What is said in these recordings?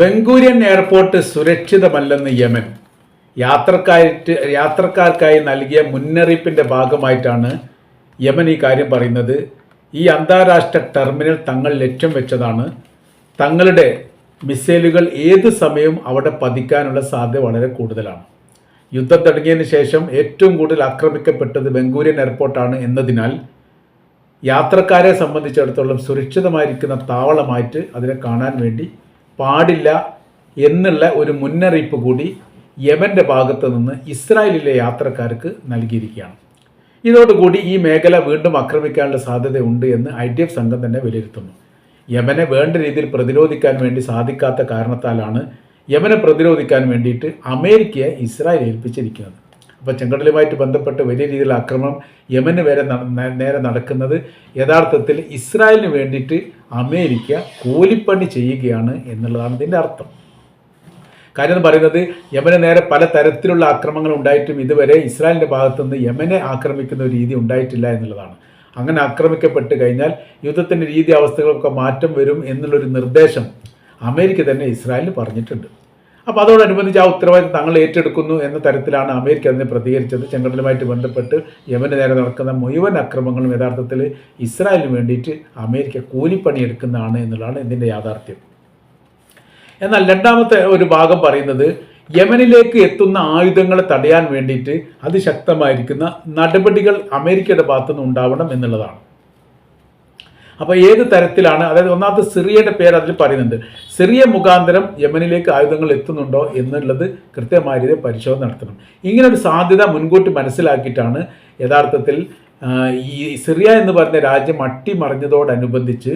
ബംഗൂരിയൻ airport സുരക്ഷിതമല്ലെന്ന് Yemen. യാത്രക്കായിട്ട് യാത്രക്കാർക്കായി നൽകിയ മുന്നറിയിപ്പിന്റെ ഭാഗമായിട്ടാണ് യമൻ ഈ കാര്യം പറയുന്നത്. ഈ അന്താരാഷ്ട്ര ടെർമിനൽ തങ്ങൾ ലക്ഷ്യം വെച്ചതാണ്. തങ്ങളുടെ മിസൈലുകൾ ഏത് സമയവും അവിടെ പതിക്കാനുള്ള സാധ്യത വളരെ കൂടുതലാണ്. യുദ്ധം തുടങ്ങിയതിന് ശേഷം ഏറ്റവും കൂടുതൽ ആക്രമിക്കപ്പെട്ടത് ബംഗൂരിയൻ എയർപോർട്ടാണ് എന്നതിനാൽ യാത്രക്കാരെ സംബന്ധിച്ചിടത്തോളം സുരക്ഷിതമായിരിക്കുന്ന താവളമായിട്ട് അതിനെ കാണാൻ വേണ്ടി പാടില്ല എന്നുള്ള ഒരു മുന്നറിയിപ്പ് കൂടി യമന്റെ ഭാഗത്ത് നിന്ന് ഇസ്രായേലിലെ യാത്രക്കാർക്ക് നൽകിയിരിക്കുകയാണ്. ഇതോടുകൂടി ഈ മേഖല വീണ്ടും ആക്രമിക്കാനുള്ള സാധ്യതയുണ്ട് എന്ന് ഐ ഡി എഫ് സംഘം തന്നെ വിലയിരുത്തുന്നു. യമനെ വേണ്ട രീതിയിൽ പ്രതിരോധിക്കാൻ വേണ്ടി സാധിക്കാത്ത കാരണത്താലാണ് യമനെ പ്രതിരോധിക്കാൻ വേണ്ടിയിട്ട് അമേരിക്കയെ ഇസ്രായേൽ ഏൽപ്പിച്ചിരിക്കുന്നത്. അപ്പോൾ ചെങ്കടലുമായിട്ട് ബന്ധപ്പെട്ട് വലിയ രീതിയിലുള്ള ആക്രമണം യമന് വരെ നേരെ നടക്കുന്നത് യഥാർത്ഥത്തിൽ ഇസ്രായേലിന് വേണ്ടിയിട്ട് അമേരിക്ക കൂലിപ്പണി ചെയ്യുകയാണ് എന്നുള്ളതാണ് ഇതിന്റെ അർത്ഥം. കാര്യം എന്ന് പറയുന്നത് യമന് നേരെ പല തരത്തിലുള്ള ആക്രമണങ്ങൾ ഉണ്ടായിട്ടും ഇതുവരെ ഇസ്രായേലിന്റെ ഭാഗത്തുനിന്ന് യമനെ ആക്രമിക്കുന്ന ഒരു രീതി ഉണ്ടായിട്ടില്ല എന്നുള്ളതാണ്. അങ്ങനെ ആക്രമിക്കപ്പെട്ട് കഴിഞ്ഞാൽ യുദ്ധത്തിന്റെ രീതി അവസ്ഥകളൊക്കെ മാറ്റം വരും എന്നുള്ളൊരു നിർദ്ദേശം അമേരിക്ക തന്നെ ഇസ്രായേലിന് പറഞ്ഞിട്ടുണ്ട്. അപ്പോൾ അതോടനുബന്ധിച്ച് ആ ഉത്തരവാദിത്തം തങ്ങൾ ഏറ്റെടുക്കുന്നു എന്ന തരത്തിലാണ് അമേരിക്ക അതിനെ പ്രതികരിച്ചത്. ചെങ്കടലുമായിട്ട് ബന്ധപ്പെട്ട് യമന് നേരെ നടക്കുന്ന മുഴുവൻ അക്രമങ്ങളും യഥാർത്ഥത്തിൽ ഇസ്രായേലിന് വേണ്ടിയിട്ട് അമേരിക്ക കൂലിപ്പണി എടുക്കുന്നതാണ് എന്നുള്ളതാണ് ഇതിന്റെ യാഥാർത്ഥ്യം. എന്നാൽ രണ്ടാമത്തെ ഒരു ഭാഗം പറയുന്നത് യമനിലേക്ക് എത്തുന്ന ആയുധങ്ങളെ തടയാൻ വേണ്ടിയിട്ട് അതിശക്തമായിരിക്കുന്ന നടപടികൾ അമേരിക്കയുടെ ഭാഗത്തുനിന്ന് ഉണ്ടാവണം എന്നുള്ളതാണ്. അപ്പോൾ ഏത് തരത്തിലാണ് അതായത് ഒന്നാമത്തെ സിറിയയുടെ പേര് അതിൽ പറയുന്നുണ്ട്. സിറിയ മുഖാന്തരം യമനിലേക്ക് ആയുധങ്ങൾ എത്തുന്നുണ്ടോ എന്നുള്ളത് കൃത്യമായ രീതിയിൽ പരിശോധന നടത്തണം. ഇങ്ങനെ ഒരു സാധ്യത മുൻകൂട്ടി മനസ്സിലാക്കിയിട്ടാണ് യഥാർത്ഥത്തിൽ ഈ സിറിയ എന്ന് പറഞ്ഞ രാജ്യം അട്ടിമറിഞ്ഞതോടനുബന്ധിച്ച്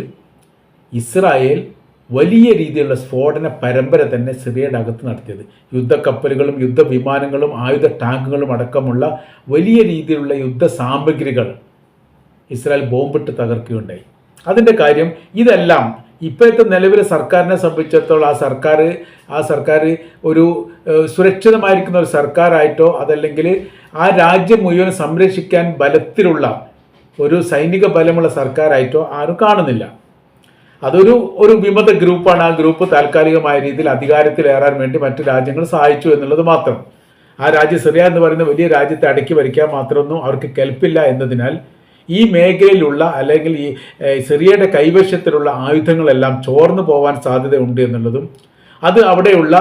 ഇസ്രായേൽ വലിയ രീതിയിലുള്ള സ്ഫോടന പരമ്പര തന്നെ സിറിയയുടെ അകത്ത് നടത്തിയത്. യുദ്ധക്കപ്പലുകളും യുദ്ധവിമാനങ്ങളും ആയുധ ടാങ്കുകളും അടക്കമുള്ള വലിയ രീതിയിലുള്ള യുദ്ധ സാമഗ്രികൾ ഇസ്രായേൽ ബോംബിട്ട് തകർക്കുകയുണ്ടായി. അതിന്റെ കാര്യം ഇതെല്ലാം ഇപ്പോഴത്തെ നിലവിലെ സർക്കാരിനെ സംബന്ധിച്ചിടത്തോളം ആ സർക്കാർ ആ സർക്കാർ ഒരു സുരക്ഷിതമായിരിക്കുന്ന ഒരു സർക്കാരായിട്ടോ അതല്ലെങ്കിൽ ആ രാജ്യം മുഴുവൻ സംരക്ഷിക്കാൻ ബലത്തിലുള്ള ഒരു സൈനിക ബലമുള്ള സർക്കാരായിട്ടോ ആരും കാണുന്നില്ല. അതൊരു ഒരു വിമത ഗ്രൂപ്പാണ്. ആ ഗ്രൂപ്പ് താൽക്കാലികമായ രീതിയിൽ അധികാരത്തിലേറാൻ വേണ്ടി മറ്റു രാജ്യങ്ങൾ സഹായിച്ചു എന്നുള്ളത് മാത്രം. ആ രാജ്യ സിറിയ എന്ന് പറയുന്ന വലിയ രാജ്യത്തെ അടക്കി ഭരിക്കാൻ മാത്രമൊന്നും അവർക്ക് കെൽപ്പില്ല എന്നതിനാൽ ഈ മേഖലയിലുള്ള അല്ലെങ്കിൽ ഈ സിറിയയുടെ കൈവശത്തിലുള്ള ആയുധങ്ങളെല്ലാം ചോർന്നു പോകാൻ സാധ്യതയുണ്ട് എന്നുള്ളതും അത് അവിടെയുള്ള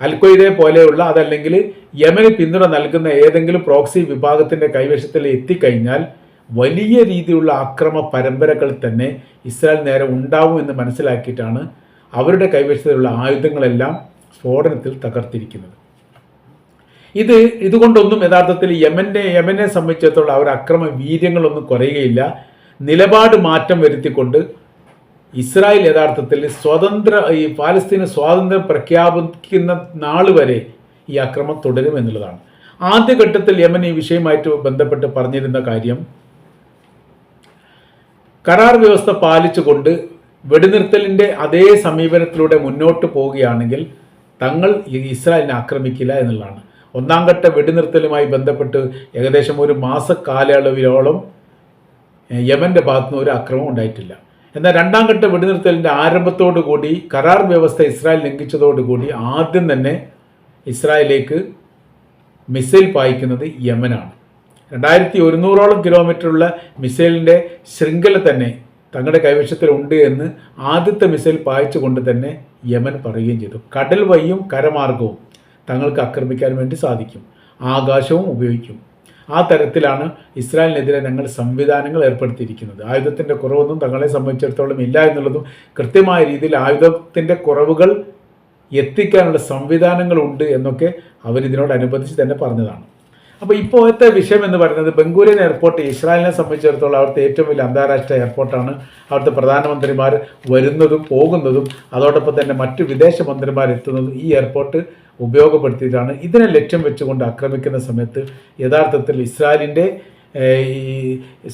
അൽക്കൊയ്ദയെ പോലെയുള്ള അതല്ലെങ്കിൽ യമന് പിന്തുണ നൽകുന്ന ഏതെങ്കിലും പ്രോക്സി വിഭാഗത്തിന്റെ കൈവശത്തിൽ എത്തിക്കഴിഞ്ഞാൽ വലിയ രീതിയിലുള്ള ആക്രമ പരമ്പരകൾ തന്നെ ഇസ്രായേൽ നേരെ ഉണ്ടാവും എന്ന് മനസ്സിലാക്കിയിട്ടാണ് അവരുടെ കൈവശത്തിലുള്ള ആയുധങ്ങളെല്ലാം സ്ഫോടനത്തിൽ തകർത്തിരിക്കുന്നത്. ഇത് ഇതുകൊണ്ടൊന്നും യഥാർത്ഥത്തിൽ യമന്റെ യമനെ സംബന്ധിച്ചിടത്തോളം അവർ അക്രമ വീര്യങ്ങളൊന്നും കുറയുകയില്ല. നിലപാട് മാറ്റം വരുത്തിക്കൊണ്ട് ഇസ്രായേൽ യഥാർത്ഥത്തിൽ സ്വതന്ത്ര ഈ പാലസ്തീന് സ്വാതന്ത്ര്യം പ്രഖ്യാപിക്കുന്ന നാൾ വരെ ഈ അക്രമം തുടരും എന്നുള്ളതാണ്. ആദ്യഘട്ടത്തിൽ യമൻ ഈ വിഷയമായിട്ട് ബന്ധപ്പെട്ട് പറഞ്ഞിരുന്ന കാര്യം കരാർ വ്യവസ്ഥ പാലിച്ചുകൊണ്ട് വെടിനിർത്തലിന്റെ അതേ സമീപനത്തിലൂടെ മുന്നോട്ട് പോവുകയാണെങ്കിൽ തങ്ങൾ ഇസ്രായേലിനെ ആക്രമിക്കില്ല എന്നുള്ളതാണ്. ഒന്നാം ഘട്ട വെടിനിർത്തലുമായി ബന്ധപ്പെട്ട് ഏകദേശം ഒരു മാസ കാലയളവിലോളം യമന്റെ ഭാഗത്തുനിന്ന് ഒരു അക്രമം ഉണ്ടായിട്ടില്ല. എന്നാൽ രണ്ടാം ഘട്ട വെടിനിർത്തലിന്റെ ആരംഭത്തോടു കൂടി കരാർ വ്യവസ്ഥ ഇസ്രായേൽ ലംഘിച്ചതോടുകൂടി ആദ്യം തന്നെ ഇസ്രായേലിലേക്ക് മിസൈൽ പായിക്കുന്നത് യമനാണ്. രണ്ടായിരത്തി ഒരുന്നൂറോളം കിലോമീറ്ററുള്ള മിസൈലിന്റെ ശൃംഖല തന്നെ തങ്ങളുടെ കൈവശത്തിലുണ്ട് എന്ന് ആദ്യത്തെ മിസൈൽ പായിച്ചുകൊണ്ട് തന്നെ യമൻ പറയുകയും ചെയ്തു. കടൽ വഴിയും കരമാർഗവും തങ്ങൾക്ക് ആക്രമിക്കാൻ വേണ്ടി സാധിക്കും. ആകാശവും ഉപയോഗിക്കും. ആ തരത്തിലാണ് ഇസ്രായേലിനെതിരെ ഞങ്ങൾ സംവിധാനങ്ങൾ ഏർപ്പെടുത്തിയിരിക്കുന്നത്. ആയുധത്തിന്റെ കുറവൊന്നും തങ്ങളെ സംബന്ധിച്ചിടത്തോളം ഇല്ല എന്നുള്ളതും കൃത്യമായ രീതിയിൽ ആയുധത്തിന്റെ കുറവുകൾ എത്തിക്കാനുള്ള സംവിധാനങ്ങളുണ്ട് എന്നൊക്കെ അവരിതിനോടനുബന്ധിച്ച് തന്നെ പറഞ്ഞതാണ്. അപ്പോൾ ഇപ്പോഴത്തെ വിഷയം എന്ന് പറയുന്നത് ബംഗൂരിയൻ എയർപോർട്ട് ഇസ്രായേലിനെ സംബന്ധിച്ചിടത്തോളം അവിടുത്തെ ഏറ്റവും വലിയ അന്താരാഷ്ട്ര എയർപോർട്ടാണ്. അവിടുത്തെ പ്രധാനമന്ത്രിമാർ വരുന്നതും പോകുന്നതും അതോടൊപ്പം തന്നെ മറ്റു വിദേശ മന്ത്രിമാർ എത്തുന്നതും ഈ എയർപോർട്ട് ഉപയോഗപ്പെടുത്തിയിട്ടാണ് ഇതിനെ ലക്ഷ്യം വെച്ചുകൊണ്ട് ആക്രമിക്കുന്ന സമയത്ത് യഥാർത്ഥത്തിൽ ഇസ്രായേലിന്റെ ഈ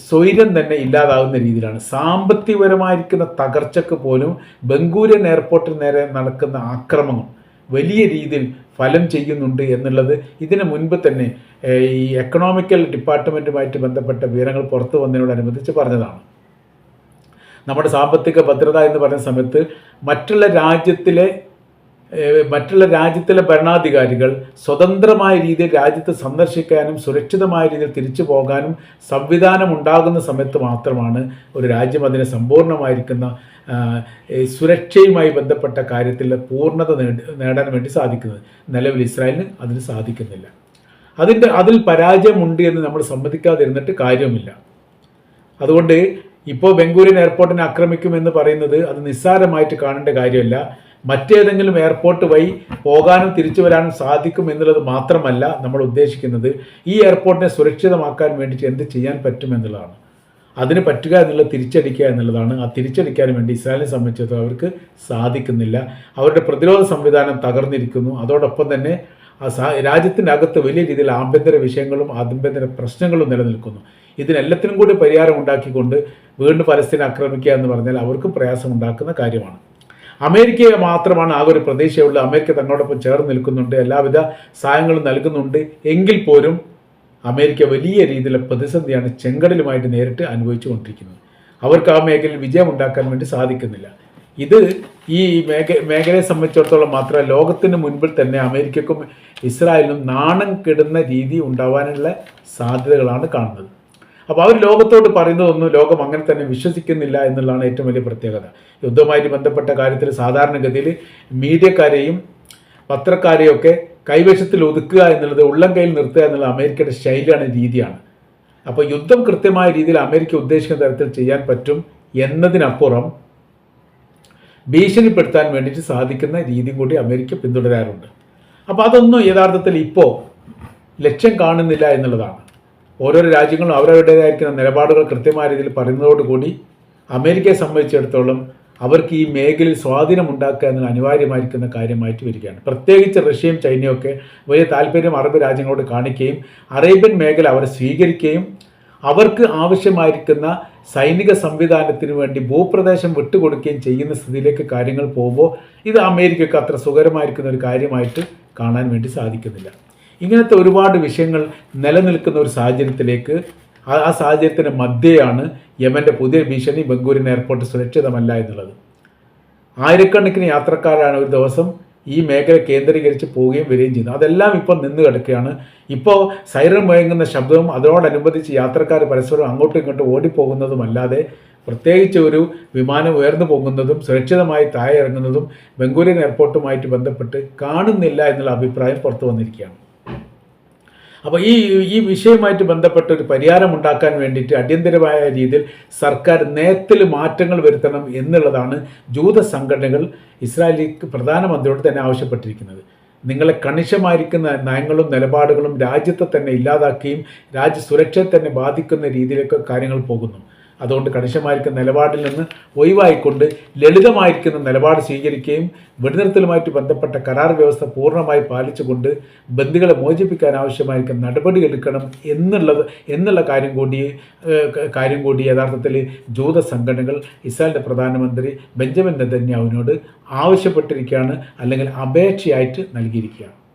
സ്വൈര്യം തന്നെ ഇല്ലാതാവുന്ന രീതിയിലാണ്. സാമ്പത്തികപരമായിരിക്കുന്ന തകർച്ചക്ക് പോലും ബംഗൂരൻ എയർപോർട്ടിന് നേരെ നടക്കുന്ന ആക്രമണം വലിയ രീതിയിൽ ഫലം ചെയ്യുന്നുണ്ട് എന്നുള്ളത് ഇതിന് മുൻപ് തന്നെ ഈ എക്കണോമിക്കൽ ഡിപ്പാർട്ട്മെന്റുമായിട്ട് ബന്ധപ്പെട്ട വിവരങ്ങൾ പുറത്തു വന്നതിനോടനുബന്ധിച്ച് പറഞ്ഞതാണ്. നമ്മുടെ സാമ്പത്തിക ഭദ്രത എന്ന് പറയുന്ന സമയത്ത് മറ്റുള്ള രാജ്യത്തിലെ മറ്റുള്ള രാജ്യത്തിലെ ഭരണാധികാരികൾ സ്വതന്ത്രമായ രീതിയിൽ രാജ്യത്ത് സന്ദർശിക്കാനും സുരക്ഷിതമായ രീതിയിൽ തിരിച്ചു പോകാനും സംവിധാനം ഉണ്ടാകുന്ന സമയത്ത് മാത്രമാണ് ഒരു രാജ്യം അതിനെ സമ്പൂർണമായിരിക്കുന്ന സുരക്ഷയുമായി ബന്ധപ്പെട്ട കാര്യത്തിൽ പൂർണത നേടാൻ വേണ്ടി സാധിക്കുന്നത്. നിലവിൽ ഇസ്രായേലിന് അതിന് സാധിക്കുന്നില്ല. അതിന്റെ അതിൽ പരാജയമുണ്ട് എന്ന് നമ്മൾ സമ്മതിക്കാതിരുന്നിട്ട് കാര്യമില്ല അതുകൊണ്ട് ഇപ്പോൾ ബംഗൂരിൻ എയർപോർട്ടിനെ ആക്രമിക്കുമെന്ന് പറയുന്നത് അത് നിസ്സാരമായിട്ട് കാണേണ്ട കാര്യമല്ല. മറ്റേതെങ്കിലും എയർപോർട്ട് വഴി പോകാനും തിരിച്ചു വരാനും സാധിക്കും എന്നുള്ളത് മാത്രമല്ല നമ്മൾ ഉദ്ദേശിക്കുന്നത്. ഈ എയർപോർട്ടിനെ സുരക്ഷിതമാക്കാൻ വേണ്ടിയിട്ട് എന്ത് ചെയ്യാൻ പറ്റും എന്നുള്ളതാണ്. അതിന് പറ്റുക എന്നുള്ളത് തിരിച്ചടിക്കുക എന്നുള്ളതാണ്. ആ തിരിച്ചടിക്കാൻ വേണ്ടി ഇസ്രായേലിനെ സംബന്ധിച്ചിടത്തോളം അവർക്ക് സാധിക്കുന്നില്ല. അവരുടെ പ്രതിരോധ സംവിധാനം തകർന്നിരിക്കുന്നു. അതോടൊപ്പം തന്നെ ആ സാ രാജ്യത്തിനകത്ത് വലിയ രീതിയിൽ ആഭ്യന്തര വിഷയങ്ങളും ആഭ്യന്തര പ്രശ്നങ്ങളും നിലനിൽക്കുന്നു. ഇതിനെല്ലാത്തിനും കൂടി പരിഹാരം ഉണ്ടാക്കിക്കൊണ്ട് വീണ്ടും പലസ്തീനെ ആക്രമിക്കുക എന്ന് പറഞ്ഞാൽ അവർക്കും പ്രയാസമുണ്ടാക്കുന്ന കാര്യമാണ്. അമേരിക്കയെ മാത്രമാണ് ആ ഒരു പ്രതീക്ഷയുള്ളത് അമേരിക്ക തങ്ങളോടൊപ്പം ചേർന്ന് നിൽക്കുന്നുണ്ട്. എല്ലാവിധ സഹായങ്ങളും നൽകുന്നുണ്ട്. എങ്കിൽ പോലും അമേരിക്ക വലിയ രീതിയിലുള്ള പ്രതിസന്ധിയാണ് ചെങ്കടലുമായിട്ട് നേരിട്ട് അനുഭവിച്ചു കൊണ്ടിരിക്കുന്നത്. അവർക്ക് ആ മേഖലയിൽ വിജയം ഉണ്ടാക്കാൻ വേണ്ടി സാധിക്കുന്നില്ല. ഇത് ഈ മേഖ മേഖലയെ സംബന്ധിച്ചിടത്തോളം മാത്രമല്ല ലോകത്തിന് മുൻപിൽ തന്നെ അമേരിക്കക്കും ഇസ്രായേലിനും നാണം കെടുന്ന രീതി ഉണ്ടാവാനുള്ള സാധ്യതകളാണ് കാണുന്നത്. അപ്പോൾ അവർ ലോകത്തോട് പറയുന്നതൊന്നും ലോകം അങ്ങനെ തന്നെ വിശ്വസിക്കുന്നില്ല എന്നുള്ളതാണ് ഏറ്റവും വലിയ പ്രത്യേകത. യുദ്ധവുമായിട്ട് ബന്ധപ്പെട്ട കാര്യത്തിൽ സാധാരണഗതിയിൽ മീഡിയക്കാരെയും പത്രക്കാരെയും ഒക്കെ കൈവശത്തിൽ ഒതുക്കുക എന്നുള്ളത് ഉള്ളം കയ്യിൽ നിർത്തുക എന്നുള്ള അമേരിക്കയുടെ ശൈലിയാണ് രീതിയാണ്. അപ്പോൾ യുദ്ധം കൃത്യമായ രീതിയിൽ അമേരിക്ക ഉദ്ദേശിക്കുന്ന തരത്തിൽ ചെയ്യാൻ പറ്റും എന്നതിനപ്പുറം ഭീഷണിപ്പെടുത്താൻ വേണ്ടിയിട്ട് സാധിക്കുന്ന രീതിയും കൂടി അമേരിക്ക പിന്തുടരാറുണ്ട്. അപ്പോൾ അതൊന്നും യഥാർത്ഥത്തിൽ ഇപ്പോൾ ലക്ഷ്യം കാണുന്നില്ല എന്നുള്ളതാണ്. ഓരോരോ രാജ്യങ്ങളും അവരവരുടേതായിരിക്കുന്ന നിലപാടുകൾ കൃത്യമായ രീതിയിൽ പറയുന്നതോടുകൂടി അമേരിക്കയെ സംബന്ധിച്ചിടത്തോളം അവർക്ക് ഈ മേഖലയിൽ സ്വാധീനം ഉണ്ടാക്കുക എന്നത് അനിവാര്യമായിരിക്കുന്ന കാര്യമായിട്ട് വരികയാണ്. പ്രത്യേകിച്ച് റഷ്യയും ചൈനയും ഒക്കെ വലിയ താല്പര്യം അറബ് രാജ്യങ്ങളോട് കാണിക്കുകയും അറേബ്യൻ മേഖല അവരെ സ്വീകരിക്കുകയും അവർക്ക് ആവശ്യമായിരിക്കുന്ന സൈനിക സംവിധാനത്തിന് വേണ്ടി ഭൂപ്രദേശം വിട്ടുകൊടുക്കുകയും ചെയ്യുന്ന സ്ഥിതിയിലേക്ക് കാര്യങ്ങൾ പോകുമ്പോൾ ഇത് അമേരിക്കക്ക് അത്ര സുഖകരമായിരിക്കുന്ന ഒരു കാര്യമായിട്ട് കാണാൻ വേണ്ടി സാധിക്കുന്നില്ല. ഇങ്ങനത്തെ ഒരുപാട് വിഷയങ്ങൾ നിലനിൽക്കുന്ന ഒരു സാഹചര്യത്തിലേക്ക് ആ സാഹചര്യത്തിന് മധ്യയാണ് യമന്റെ പുതിയ ഭീഷണി ബംഗൂരിൻ എയർപോർട്ട് സുരക്ഷിതമല്ല എന്നുള്ളത്. ആയിരക്കണക്കിന് യാത്രക്കാരാണ് ഒരു ദിവസം ഈ മേഖല കേന്ദ്രീകരിച്ച് പോവുകയും വരികയും ചെയ്യുന്നത്. അതെല്ലാം ഇപ്പോൾ നിന്ന് കിടക്കുകയാണ്. ഇപ്പോൾ സൈറൻ മുഴങ്ങുന്ന ശബ്ദവും അതോടനുബന്ധിച്ച് യാത്രക്കാർ പരസ്പരം അങ്ങോട്ടും ഇങ്ങോട്ടും ഓടിപ്പോകുന്നതുമല്ലാതെ പ്രത്യേകിച്ച് ഒരു വിമാനം ഉയർന്നു പോകുന്നതും സുരക്ഷിതമായി താഴെ ഇറങ്ങുന്നതും ബംഗൂരിൻ എയർപോർട്ടുമായിട്ട് ബന്ധപ്പെട്ട് കാണുന്നില്ല എന്നുള്ള അഭിപ്രായം പുറത്തു വന്നിരിക്കുകയാണ്. അപ്പോൾ ഈ ഈ വിഷയവുമായിട്ട് ബന്ധപ്പെട്ട ഒരു പരിഹാരം ഉണ്ടാക്കാൻ വേണ്ടിയിട്ട് അടിയന്തരമായ രീതിയിൽ സർക്കാർ നയത്തിൽ മാറ്റങ്ങൾ വരുത്തണം എന്നുള്ളതാണ് ജൂത സംഘടനകൾ ഇസ്രായേലി പ്രധാനമന്ത്രിയോട് തന്നെ ആവശ്യപ്പെട്ടിരിക്കുന്നത്. നിങ്ങളെ കണിശമായിരിക്കുന്ന നയങ്ങളും നിലപാടുകളും രാജ്യത്തെ തന്നെ ഇല്ലാതാക്കുകയും രാജ്യസുരക്ഷയെ തന്നെ ബാധിക്കുന്ന രീതിയിലൊക്കെ കാര്യങ്ങൾ പോകുന്നു. അതുകൊണ്ട് കണിശമായിരിക്കുന്ന നിലപാടിൽ നിന്ന് ഒഴിവായിക്കൊണ്ട് ലളിതമായിരിക്കുന്ന നിലപാട് സ്വീകരിക്കുകയും വെടിനിർത്തലുമായിട്ട് ബന്ധപ്പെട്ട കരാർ വ്യവസ്ഥ പൂർണമായി പാലിച്ചുകൊണ്ട് ബന്ദികളെ മോചിപ്പിക്കാൻ ആവശ്യമായിരിക്കുന്ന നടപടി എടുക്കണം എന്നുള്ളത് എന്നുള്ള കാര്യം കൂടി കാര്യം കൂടി യഥാർത്ഥത്തിൽ ജൂത സംഘടനകൾ ഇസ്രായേലിന്റെ പ്രധാനമന്ത്രി ബെഞ്ചമിൻ നെതന്യാവിനോട് ആവശ്യപ്പെട്ടിരിക്കുകയാണ് അല്ലെങ്കിൽ അപേക്ഷയായിട്ട് നൽകിയിരിക്കുകയാണ്.